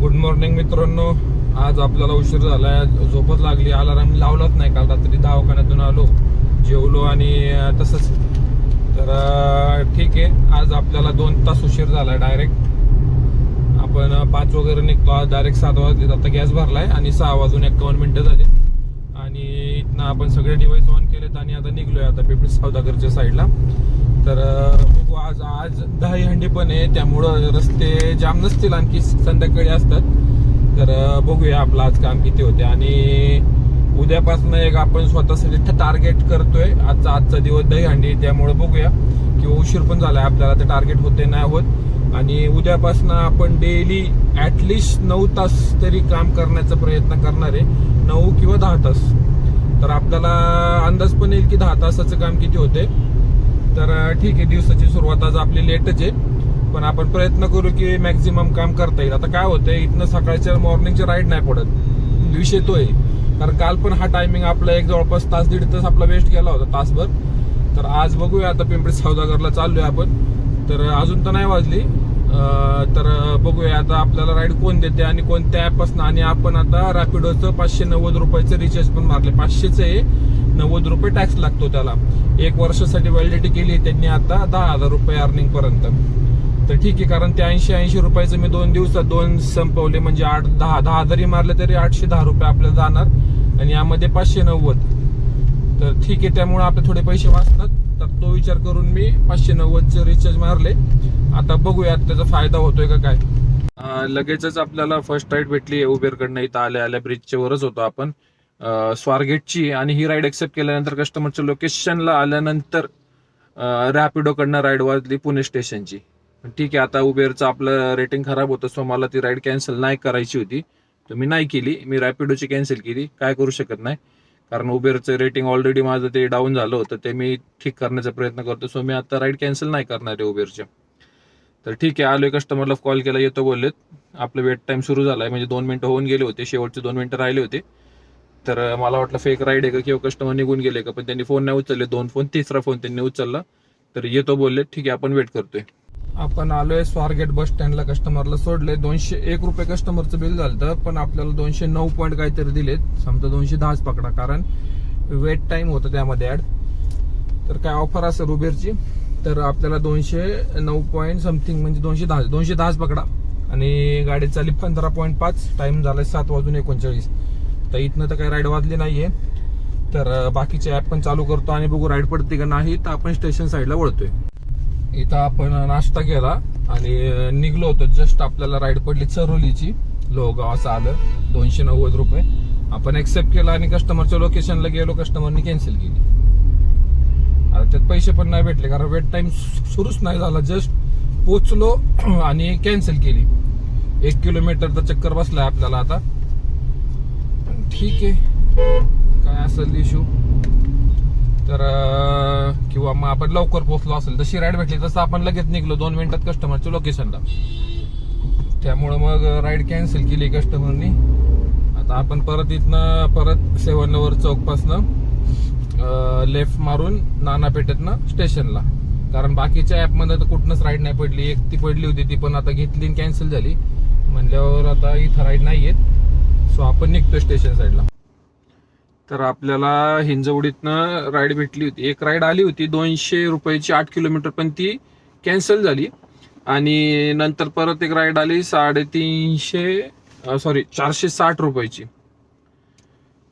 Good morning मित्रांनो. आज आपल्याला उशीर झालाय. झोपच लागली. अलाराम लावलाच नाही. काल रात्री दवाखान्यातून आलो. जेवलो आणि तसंच. तर ठीक आहे. आज आपल्याला दोन तास उशीर झालाय डायरेक्ट आपण पाच वगैरे निघतो. आज डायरेक्ट सात वाजले आता गॅस भरलाय आणि सहा वाजून एकावन्न मिनिटं झाले. आणि इथनं आपण सगळे डिव्हाइस ऑन केलेत आणि आता निघलोय. आता पिपळी सावदागरच्या साईडला तर बघू आज आज दही हंडी पण आहे. त्यामुळं रस्ते जाम नसतील आणखी संध्याकाळी असतात. तर बघूया आपलं आज काम किती होते. आणि उद्यापासून एक आपण स्वतःसाठी टार्गेट करतोय. आजचा आजचा दिवस दहीहंडी त्यामुळं त्यामुळे बघूया. की उशीर पण झालाय. आपल्याला ते टार्गेट होते नाही होत. आणि उद्यापासून आपण डेली ऍटलिस्ट नऊ तास तरी काम करण्याचा प्रयत्न करणार आहे. नऊ किंवा दहा तास. तर आपल्याला अंदाज पण येईल की दहा तासाचं काम किती होते तर ठीक आहे दिवसाची सुरुवात आज आपली लेटच आहे. पण आपण प्रयत्न करू की मॅक्झिमम काम करता येईल. आता काय होतंय इथनं सकाळच्या मॉर्निंगचे राईड नाही पडत. विषय तो आहे कारण काल पण हा टायमिंग आपला एक जवळपास तास दीड तास आपला वेस्ट गेला होता तासभर. तर आज बघूया आता पिंपरी सौदागरला चाललोय आपण. तर अजून तर नाही वाजली. तर बघूया आता आपल्याला राईड कोण देते आणि कोणत्या ॲपपासून आणि आपण आता रॅपिडोचं पाचशे नव्वद रुपयाचं रिचार्ज पण मारले पाचशेचं आहे. नव्वद रुपये टॅक्स लागतो त्याला. एक वर्षासाठी व्हॅलिडिटी केली त्यांनी आता दहा हजार रुपये अर्निंग पर्यंत. तर ठीक आहे कारण ते ऐंशी ऐंशी रुपयाचं मी दोन दिवसात दोन संपवले. म्हणजे आठ दहा दहा जरी मारले तरी आठशे दहा रुपये आपल्याला जाणार. आणि यामध्ये पाचशे नव्वद. तर ठीक आहे त्यामुळे आपले थोडे पैसे वाचतात. तर तो विचार करून मी पाचशे नव्वदचे रिचार्ज मारले. आता बघूयात त्याचा फायदा होतोय का काय. लगेचच आपल्याला फर्स्ट राईड भेटली. उबेरकडनं इथं आल्या आल्या ब्रिजच्या वरच होतो आपण. स्वारगेटची आणि ही राईड एक्सेप्ट केल्यानंतर कस्टमरच्या लोकेशनला आल्यानंतर रॅपिडोकडनं राईड वाजली पुणे स्टेशनची ठीक आहे आता उबेरचं आपलं रेटिंग खराब होतं सो मला ती राईड कॅन्सल नाही करायची होती. तर मी नाही केली. मी रॅपिडोची कॅन्सल केली. काय करू शकत नाही. कारण उबेरचं रेटिंग ऑलरेडी माझं ते डाऊन झालं होतं. ते मी ठीक करण्याचा प्रयत्न करतो. सो मी आता राईड कॅन्सल नाही करणार आहे उबेरच्या. तर ठीक आहे आलोय कस्टमरला कॉल केला येतो बोललेत. आपलं वेट टाईम सुरू झालाय म्हणजे दोन मिनिटं होऊन गेले होते शेवटचे दोन मिनिटं राहिले होते. तर मला वाटलं फेक राईड आहे का किंवा कस्टमर निघून गेले का पण त्यांनी फोन नाही उचलले. दोन फोन तिसरा फोन त्यांनी उचलला. तर येतो बोलले ठीक आहे आपण वेट करतोय. आपण आलोय स्वारगेट बस स्टँडला कस्टमरला सोडले दोनशे एक रुपये कस्टमरचं बिल झालं पण आपल्याला दोनशे नऊ पॉईंट काहीतरी दिलेत. समजा दोनशे दहाच पकडा कारण वेट टाईम होतं त्यामध्ये ऍड तर काय ऑफर असेल उबेरची तर आपल्याला दोनशे नऊ पॉईंट समथिंग म्हणजे दोनशे दहा दोनशे दहाच पकडा. आणि गाडी चालली पंधरा पॉईंट पाच टाईम झाला सात वाजून एकोणचाळीस. तर इथनं तर काही राईड वाजली नाही आहे तर बाकीचे ॲप पण चालू करतो आणि बघू राईड पडते का नाही तर आपण स्टेशन साईडला वळतोय. इथं आपण नाश्ता केला आणि निघलो होतो. जस्ट आपल्याला राईड पडली चरोलीची. लोहगाव असं आलं. दोनशे नव्वद रुपये. आपण एक्सेप्ट केला आणि कस्टमरच्या लोकेशनला गेलो. कस्टमरनी कॅन्सल केली. त्यात पैसे पण नाही भेटले कारण वेट टाइम सुरूच नाही झाला. जस्ट पोचलो आणि कॅन्सल केली. एक किलोमीटरचा चक्कर बसलाय आपल्याला आता. पण ठीक आहे. काय असेल इश्यू तर किंवा मग आपण लवकर पोहोचलो असेल. तशी राईड भेटली तसं आपण लगेच निघलो. दोन मिनिटात कस्टमरच्या लोकेशनला त्यामुळं मग राईड कॅन्सल केली कस्टमरनी आता आपण परत इथनं परत सेवन नवर चौकपासनं लेफ्ट मारून नानापेठेतनं स्टेशनला कारण बाकीच्या ॲपमध्ये तर कुठनंच राईड नाही पडली. एक ती पडली होती ती पण आता घेतली कॅन्सल झाली. म्हणल्यावर आता इथं राईड नाही येत सो आपण निघतो स्टेशन साईडला तर आपल्याला हिंजवडीतनं राईड भेटली होती. एक राईड आली होती दोनशे रुपयाची आठ किलोमीटर पण ती कॅन्सल झाली. आणि नंतर परत एक राईड आली साडेतीनशे सॉरी चारशे साठ रुपयाची.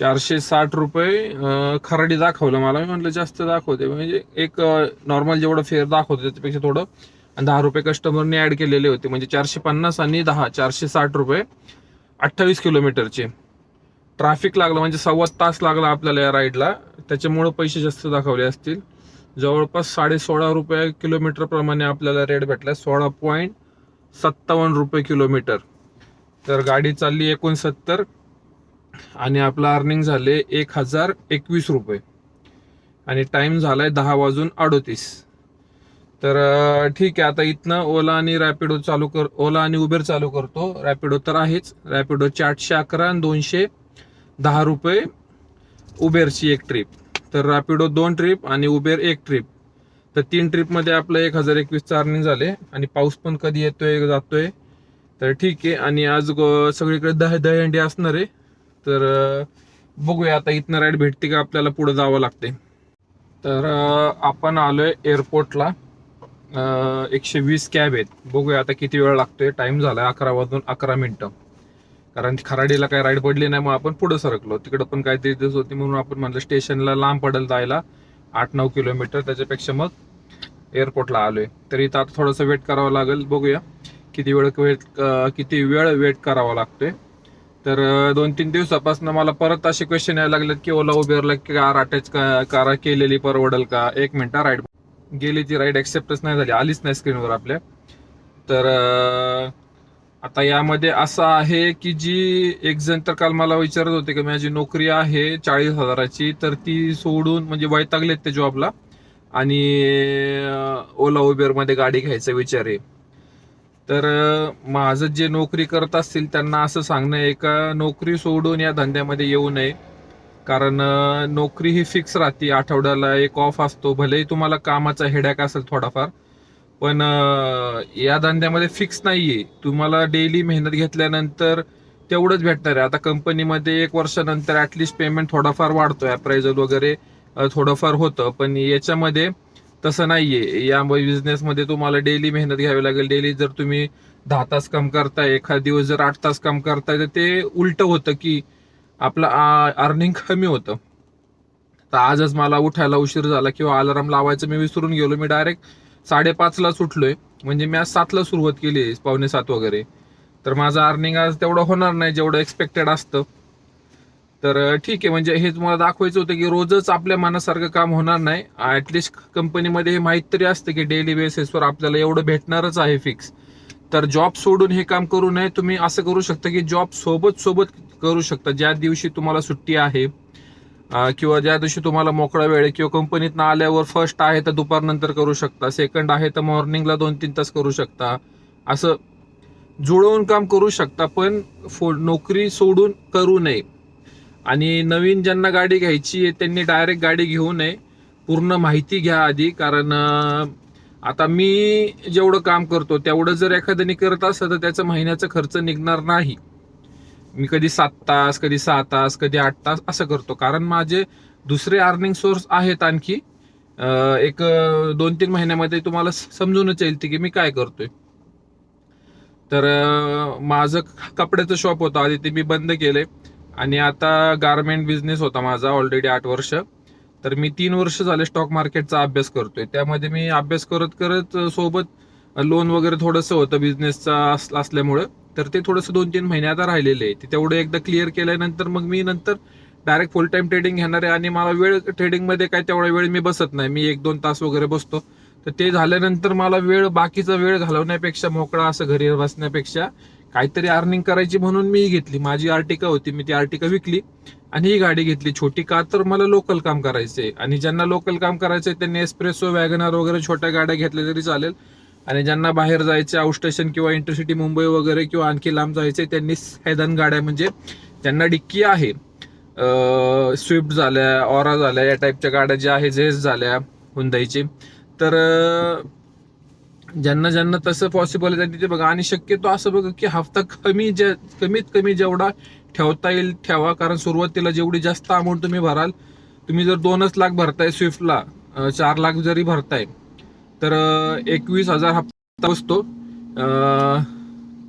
चारशे साठ रुपये खराडी दाखवलं मला. मी म्हटलं जास्त दाखवते. म्हणजे एक नॉर्मल जेवढं फेअर दाखवते त्याच्यापेक्षा थोडं आणि दहा रुपये कस्टमरने ऍड केलेले होते. म्हणजे चारशे पन्नास आणि दहा चारशे साठ रुपये अठ्ठावीस किलोमीटरचे. ट्रॅफिक लागलं म्हणजे सव्वा तास लागला आपल्याला या राईडला त्याच्यामुळं पैसे जास्त दाखवले असतील. जवळपास साडे सोळा रुपये किलोमीटरप्रमाणे आपल्याला रेट भेटला. सोळा पॉईंट सत्तावन्न रुपये किलोमीटर. तर गाडी चालली एकोणसत्तर. आणि आपलं अर्निंग झाले एक हजार एकवीस रुपये. आणि टाइम झालाय दहा वाजून अडोतीस. तर ठीक आहे आता इथनं ओला आणि रॅपिडो चालू कर ओला आणि उबेर चालू करतो. रॅपिडो तर आहेच. रॅपिडोचे आठशे अकरा आणि दोनशे दहा रुपये उबेरची एक ट्रिप तर रॅपिडो दोन ट्रिप आणि उबेर एक ट्रिप तर तीन ट्रिपमध्ये आपलं एक हजार एकवीसचं अर्निंग झाले. आणि पाऊस पण कधी येतोय जातोय. तर ठीक आहे. आणि आज सगळीकडे दह दहीहंडी असणार आहे. तर बघूया आता इथनं राईड भेटते का आपल्याला पुढे जावं लागते. तर आपण आलोय एअरपोर्टला एकशे वीस कॅब आहेत. बघूया आता किती वेळ लागतोय. टाइम झालाय अकरा वाजून अकरा मिनिटं. कारण खराडीला काय राईड पडली नाही मग आपण पुढे सरकलो. तिकडं पण काहीतरी दिवस होती म्हणून आपण म्हणलं स्टेशनला लांब पडेल जायला. आठ नऊ किलोमीटर. त्याच्यापेक्षा मग एअरपोर्टला आलोय. तर इथं आता थोडंसं वेट करावं लागेल. बघूया किती वेळ वेट किती वेळ वेट करावा लागतोय. तर दोन तीन दिवसापासून मला परत असे क्वेश्चन यायला लागलेत की ओला उबेरला कार अटॅच कार केलेली परवडेल का? एक मिनिट राईड गेली ती राईड ऍक्सेप्टच नाही झाली आलीच नाही स्क्रीनवर आपल्या. तर आता यामध्ये असं आहे की जी एक जण तर काल मला विचारत होते की माझी नोकरी आहे चाळीस हजाराची तर ती सोडून म्हणजे वैतागलेत ते जॉबला आणि ओला उबेरमध्ये गाडी घ्यायचा विचार आहे. तर माझं जे नोकरी करत असतील त्यांना असं सांगणं आहे का नोकरी सोडून या धंद्यामध्ये येऊ नये. कारण नोकरी ही फिक्स राहते आठवड्याला एक ऑफ असतो भलेही तुम्हाला कामाचा हेडॅक असेल थोडाफार पण या धंद्यामध्ये फिक्स नाही आहे तुम्हाला डेली मेहनत घेतल्यानंतर तेवढंच भेटणार आहे. आता कंपनीमध्ये एक वर्षानंतर ॲटलीस्ट पेमेंट थोडाफार वाढतो ॲप्रायझल वगैरे थोडंफार होतं. पण याच्यामध्ये तसं नाहीये. या बिझनेसमध्ये तुम्हाला डेली मेहनत घ्यावी लागेल. डेली जर तुम्ही दहा तास काम करताय एखाद दिवस जर आठ तास काम करताय तर ते उलट होतं की आपलं अर्निंग कमी होतं. तर आजच मला उठायला उशीर झाला किंवा अलाराम लावायचं मी विसरून गेलो. मी डायरेक्ट साडेपाचला सुटलोय. म्हणजे मी आज सातला सुरुवात केली पावणे सात वगैरे. तर माझं अर्निंग आज तेवढं होणार नाही जेवढं एक्सपेक्टेड असतं. तर ठीक आहे. म्हणजे हे तुम्हाला दाखवायचं होतं की रोजच आपल्या मनासारखं काम होणार नाही. ऍटलिस्ट कंपनीमध्ये हे माहीत तरी असतं की डेली बेसिसवर आपल्याला एवढं भेटणारच आहे फिक्स तर जॉब सोडून हे काम करू नये. तुम्ही असं करू शकता की जॉब सोबत सोबत करू शकता. ज्या दिवशी तुम्हाला सुट्टी आहे किंवा ज्या दिवशी तुम्हाला मोकळा वेळ आहे किंवा कंपनीत आल्यावर फर्स्ट आहे तर दुपारनंतर करू शकता. सेकंड आहे तर मॉर्निंगला दोन तीन तास करू शकता. असं जुळवून काम करू शकता. पण फो- नोकरी सोडून करू नये. आणि नवीन ज्यांना गाडी घ्यायची आहे त्यांनी डायरेक्ट गाडी घेऊ नये. पूर्ण माहिती घ्या आधी कारण आता मी जेवढं काम करतो तेवढं जर एखाद्याने करत असलं तर त्याचा महिन्याचा खर्च निघणार नाही. मी कधी सात तास कधी सहा तास कधी आठ तास असं करतो. कारण माझे दुसरे अर्निंग सोर्स आहेत आणखी. एक दोन तीन महिन्यामध्ये तुम्हाला समजूनच येईल की मी काय करतोय. तर माझं कपड्याचं शॉप होतं. आधी ते मी बंद केलंय. आणि आता गारमेंट बिझनेस होता माझा ऑलरेडी आठ वर्ष. तर मी तीन वर्ष झाले स्टॉक मार्केटचा अभ्यास करतोय. त्यामध्ये मी अभ्यास करत करत सोबत लोन वगैरे थोडंसं होतं बिझनेसचा असल्यामुळं. तर ते थोडंसं दोन तीन महिने आता राहिलेले आहे ते तेवढं एकदा क्लिअर केल्यानंतर मग मी नंतर डायरेक्ट फुल टाइम ट्रेडिंग घेणार आहे. आणि मला वेळ ट्रेडिंगमध्ये काय तेवढा वेळ मी बसत नाही. मी एक दोन तास वगैरे बसतो. तर ते झाल्यानंतर मला वेळ बाकीचा वेळ घालवण्यापेक्षा मोकळा असं घरी बसण्यापेक्षा काहीतरी अर्निंग करायची म्हणून मी घेतली. माझी आर्टिका होती मी ती आर्टिका विकली आणि ही गाडी घेतली. छोटी का तर मला लोकल काम करायचंय. आणि ज्यांना लोकल काम करायचंय त्यांनी एस्प्रेसो वॅगनार वगैरे छोट्या गाड्या घेतल्या तरी चालेल. आणि ज्यांना बाहेर जायचे आउट स्टेशन किंवा इंटरसिटी मुंबई वगैरे किंवा आणखी लांब जायचे त्यांनी हैदान गाड्या म्हणजे ज्यांना डिक्की आहे स्विफ्ट झाल्या ऑरा झाल्या या टाईपच्या गाड्या ज्या आहे झेस झाल्या हुंदाईची तर ज्यांना ज्यांना तसं पॉसिबल आहे त्यांनी ते बघा. आणि शक्यतो असं बघा की हफ्ता कमी जे कमीत कमी जेवढा ठेवता येईल ठेवा. कारण सुरुवातीला जेवढी जास्त अमाऊंट तुम्ही भराल तुम्ही जर दोनच लाख भरताय स्विफ्टला चार लाख जरी भरताय तर एकवीस हजार हप्ता बसतो.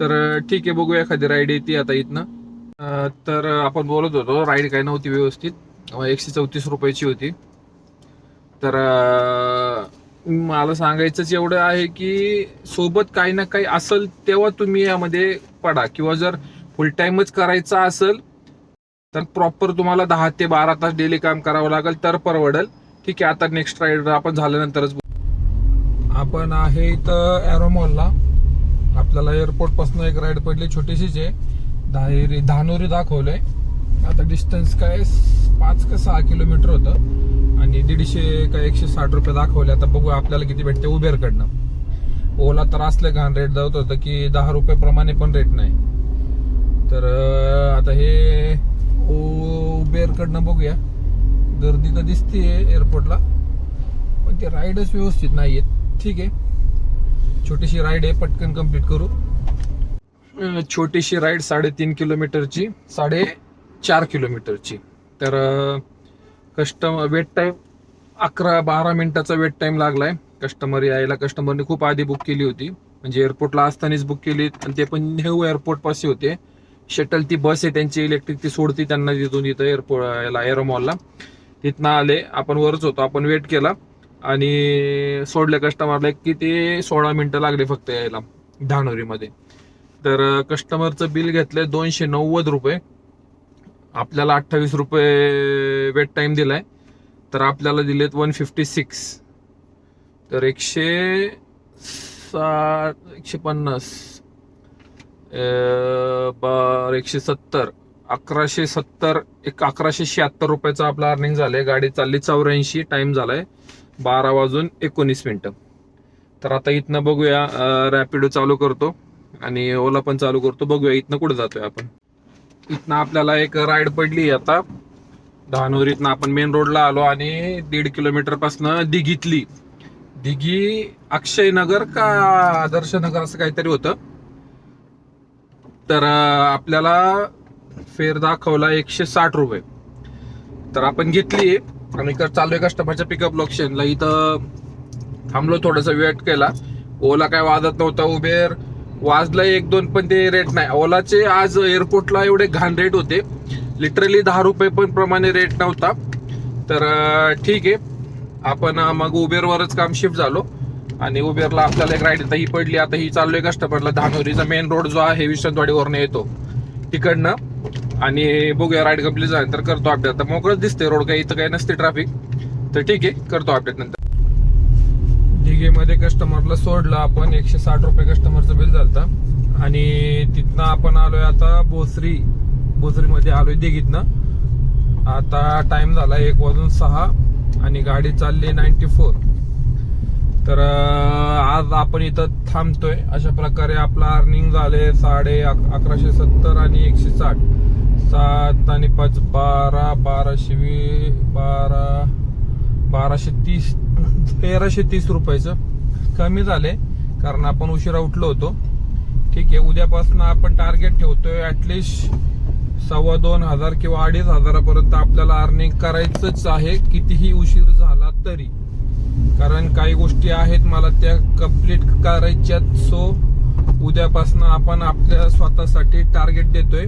तर ठीक आहे बघूया एखादी राईड येते आता इथनं. तर आपण बोलत होतो राईड काय नव्हती व्यवस्थित. एकशे चौतीस रुपयाची होती. तर मला सांगायचंच एवढं आहे की सोबत काही ना काही असेल तेव्हा तुम्ही यामध्ये पडा. किंवा जर फुल टाइमच करायचा असेल तर प्रॉपर तुम्हाला दहा ते बारा तास डेली काम करावं लागेल तर परवडेल. ठीक आहे आता नेक्स्ट राईड आपण झाल्यानंतरच आपण आहे इथं ॲरोमॉलला आपल्याला एअरपोर्टपासून एक राईड पडली छोटीशीच आहे. धानुरी धानोरी दाखवलंय. आता डिस्टन्स काय पाच का सहा किलोमीटर होतं. आणि दीडशे का एकशे साठ रुपये दाखवले. आता बघू आपल्याला किती भेटते उबेरकडनं. ओला तर असले घाण रेट जात होतं की दहा रुपये प्रमाणे पण रेट नाही. तर आता हे उबेरकडनं बघूया. गर्दी तर दिसते एअरपोर्टला पण ते राईडच व्यवस्थित नाही आहेत ठीक आहे. छोटीशी राईड आहे. पटकन कंप्लीट करू. छोटीशी राईड साडेतीन किलोमीटरची. साडे चार किलोमीटरची. तर कस्टमर वेट टाईम अकरा बारा मिनिटाचा वेट टाईम लागलाय. कस्टमर यायला कस्टमरने खूप आधी बुक केली होती. म्हणजे एअरपोर्टला असतानाच बुक केली. आणि ते पण नेहरू एअरपोर्टपाशी होते. शटल ती बस आहे त्यांची इलेक्ट्रिक ती सोडती त्यांना तिथून इथं एअरपोर्ट याला एरोमॉलला तिथनं आले. आपण वरच होतो. आपण वेट केला. आणि सोडले कस्टमरला की ते सोळा मिनटं लागले फक्त यायला. धानोरीमध्ये. तर कस्टमरचं बिल घेतलंय दोनशे नव्वद रुपये. आपल्याला अठ्ठावीस रुपये वेट टाइम दिलाय. तर आपल्याला दिलेत वन फिफ्टी सिक्स तर एकशे साठ एकशे पन्नास बर एकशे सत्तर अकराशे सत्तर एक अकराशे शहात्तर रुपयाचा आपला अर्निंग झालंय. गाडी चालली चौऱ्याऐंशी टाइम झालाय बारा वाजून एकोणीस मिनिटं. तर आता इथनं बघूया रॅपिडो चालू करतो आणि ओला पण चालू करतो. बघूया इथनं कुठे जातोय आपण. इथनं आपल्याला एक राईड पडली आता. धानोरीतनं आपण मेन रोडला आलो आणि दीड किलोमीटरपासनं दिघीतली. दिघी अक्षयनगर का आदर्शनगर असं काहीतरी होतं. तर आपल्याला फेर दाखवला एकशे साठ रुपये. तर आपण घेतली. आणि इकडे चाललोय कस्टमरच्या पिकअप लोकेशनला इथं थांबलो थोडासा वेट केला. ओला काय वाजत नव्हता उबेर. वाजला एक दोन पण ते रेट नाही. ओलाचे आज एअरपोर्टला एवढे घाण रेट होते. लिटरली दहा रुपये पण प्रमाणे रेट नव्हता. तर ठीक आहे. आपण मग उबेरवरच काम शिफ्ट झालो. आणि उबेरला आपल्याला एक राईड ही पडली. आता ही चाललोय कस्टमरला धानोरीचा मेन रोड जो आहे विश्वंतवाडीवरनं येतो. तिकडनं. आणि बघूया राईड कंप्लीट झाल्यानंतर तर करतो अपडेट आता मोकळंच दिसते रोड काही इथं काही नसते ट्रॅफिक तर ठीक आहे करतो अपडेट नंतर. दिघेमध्ये कस्टमरला सोडलं आपण एकशे साठ रुपये कस्टमरचं बिल झालं आणि तिथनं आपण आलोय आता बोसरी बोसरीमध्ये आलोय दिघीतनं. आता टाइम झाला एक वाजून सहा आणि गाडी चालली नाईन्टी फोर तर आज आपण इथं थांबतोय. अशा प्रकारे आपला अर्निंग झाले साडे अक- अकराशे सत्तर आणि एकशे साठ. सात आणि पाच बारा बाराशे वी बारा बाराशे तीस. तेराशे तीस रुपयाचं. कमी झाले कारण आपण उशिरा उठलो होतो. ठीक आहे उद्यापासून आपण टार्गेट ठेवतोय ऍटलिस्ट सव्वा दोन हजार किंवा अडीच हजारापर्यंत आपल्याला अर्निंग करायचंच आहे कितीही उशीर झाला तरी. कारण काही गोष्टी आहेत मला त्या कंप्लीट करायच्यात. सो उद्यापासून आपण आपल्या स्वतःसाठी टार्गेट देतोय.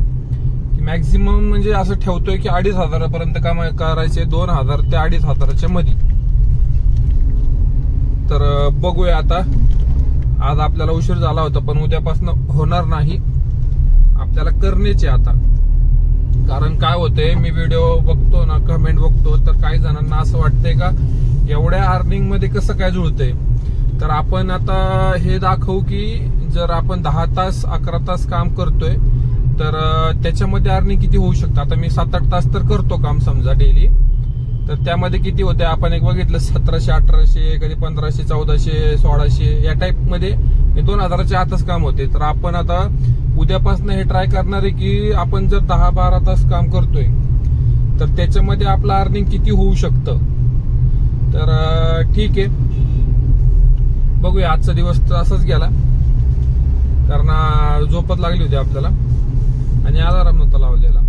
मॅक्झिमम म्हणजे असं ठेवतोय की अडीच हजारापर्यंत काम करायचे दोन हजार ते अडीच हजाराच्या मध्ये तर बघूया आता. आज आपल्याला उशीर झाला होता पण उद्यापासून होणार नाही. आपल्याला करणेचे आता. कारण काय होतंय मी व्हिडिओ बघतो ना कमेंट बघतो तर काही जणांना असं वाटतंय का एवढ्या अर्निंगमध्ये कसं काय जुळतंय? तर आपण आता हे दाखवू की जर आपण दहा तास अकरा तास काम करतोय तर त्याच्यामध्ये अर्निंग किती होऊ शकतं? आता मी सात आठ तास तर करतो काम समजा डेली तर त्यामध्ये किती होते? आपण एक बघितलं सतराशे अठराशे कधी पंधराशे चौदाशे सोळाशे या टाईपमध्ये हे दोन हजाराच्या आतच काम होते. तर आपण आता उद्यापासून हे ट्राय करणार आहे की आपण जर दहा बारा तास काम करतोय तर त्याच्यामध्ये आपलं अर्निंग किती होऊ शकतं? तर ठीक आहे. बघूया आजचा दिवस तर असाच गेला. कारण झोपत लागली होती आपल्याला. आणि आलाराम नव्हता लावलेला.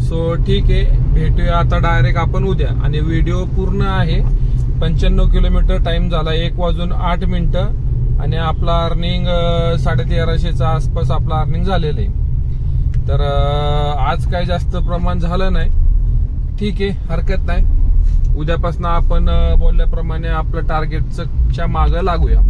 सो ठीक आहे भेटूया आता डायरेक्ट आपण उद्या. आणि व्हिडिओ पूर्ण आहे. पंच्याण्णव किलोमीटर टाइम झाला एक वाजून आठ मिनिटं. आणि आपला अर्निंग साडेतेराशेचा आसपास आपला अर्निंग झालेलं आहे. तर आज काही जास्त प्रमाण झालं नाही. ठीक आहे हरकत नाही. उद्यापासून आपण बोलल्याप्रमाणे आपलं टार्गेटच्या मागं लागूया.